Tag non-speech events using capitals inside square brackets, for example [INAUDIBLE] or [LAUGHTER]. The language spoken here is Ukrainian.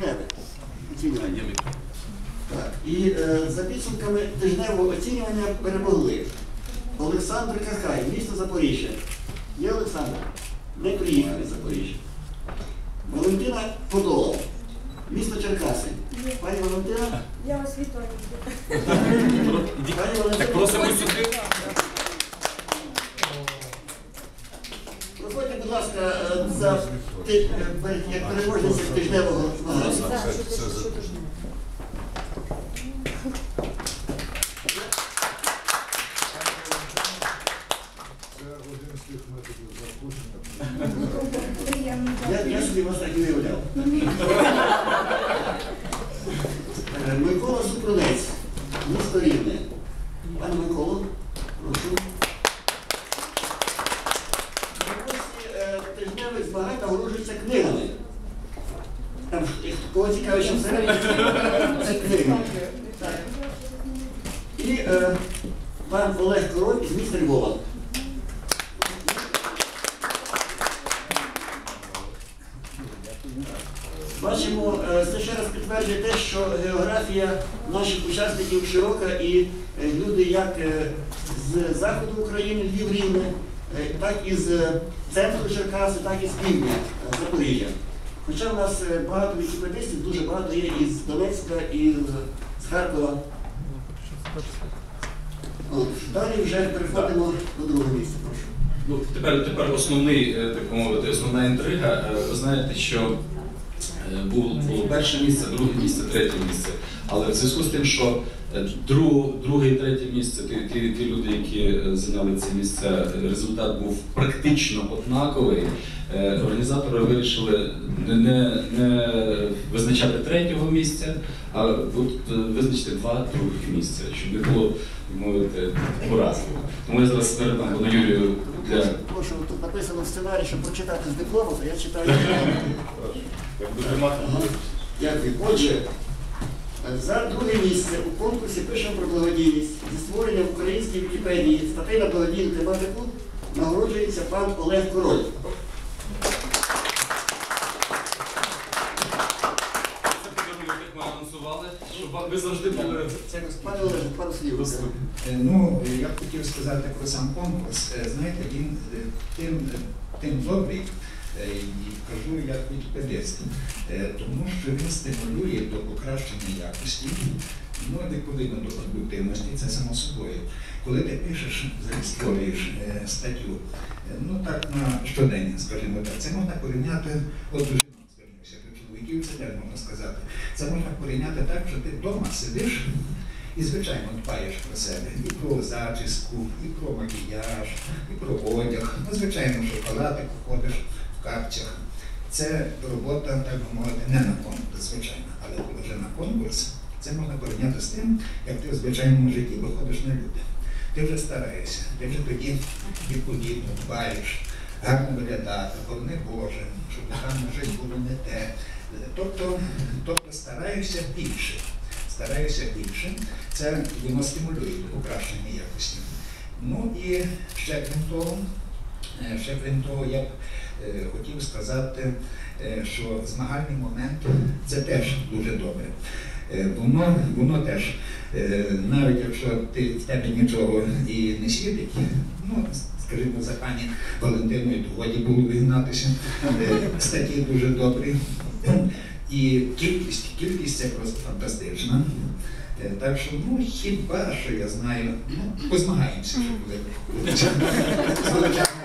тижневе оцінювання. Так. І е, за підсумками тижневого оцінювання перемогли Олександр Кахай, місто Запоріжжя. Є Олександр? Не приїхав із Запоріжжя. Валентина Подола, місто Черкаси. Пані Валентина, Я вас вітаю. пані Валентина. Так просимо сюди. Будь ласка, е, за ти- е, як переможниця тижневого не? Це один з тих методів. Приємно. Я, я собі вас так і уявляв. Е, Микола Супрунець, місто Рівне. Пане Миколо, прошу. Переможці тижневих змагань нагороджуються книгами. Там кого цікавить, що всередині це книги. І е, пан Олег Король з міста Львова. Бачимо, е, це ще раз підтверджує те, що географія наших учасників широка і е, люди як е, з заходу України, Львів Рівне, так і з центру Черкаси, так і з півдня е, Запоріжжя. Хоча в нас е, багато вікіпедистів, дуже багато є із Донецька, і з- Харкова. Далі вже переходимо до другого місця. Прошу. Ну, тепер, тепер основний, е, так мовити, основна інтрига. Е, Ви знаєте, що е, було, перше місце, друге місце, третє місце. Але в зв'язку з тим, що е, друг, друге і третє місце, ті, ті, ті люди, які е, зайняли ці місця, е, результат був практично однаковий. Е, Організатори вирішили не, не, не визначати третього місця, а е, визначити два других місця, щоб не було, мовити, поразки. Тому я зараз передам пану Юрію для Прошу, тут написано в сценарії, щоб прочитати з диплому, то я читаю. Дякую. Отже, за друге місце у конкурсі пишемо про благодійність зі створенням в українській Вікіпедії статей на благодійну тематику нагороджується пан Олег Король. Ви завжди були. Пане Олеже, пару слів. Е, Ну, я б хотів сказати про сам конкурс. Е, Знаєте, він е, тим, тим добрий, і кажу як вікіпедист, е, тому що він стимулює до покращення якості, ну відповідно до продуктивності, це само собою. Коли ти пишеш, зареєструєш е, статтю, е, ну так на щодень, скажімо так, це можна порівняти, от уже звернувся до чоловіків, це теж можна сказати. Це можна порівняти так, що ти вдома сидиш і, звичайно, дбаєш про себе, і про зачіску, і про макіяж, і про одяг. Ну, звичайно, в шоколади ходиш в. Це робота, так би мовити, не на конкурс, звичайно. Але вже на конкурс, це можна порівняти з тим, як ти в звичайному житті виходиш на люди. Ти вже стараєшся, ти вже тоді відповідно дбаєш, гарно виглядати, борони Боже, щоб там жити було не те. Тобто, тобто стараєшся більше стараюся більше. Це воно стимулює покращення якості. Ну і ще крім того, е, ще крім того, я хотів сказати, е, що змагальний момент це теж дуже добре. Е, Воно, воно теж, е, навіть якщо ти в тебе нічого і не світить, ну скажімо, за пані Валентиною, годі було вигнатися. Е, Статті дуже добрі. І кількість, кількість це просто фантастична. Е, Так що, ну, хіба що я знаю, ну, позмагаємося, що буде. [LAUGHS]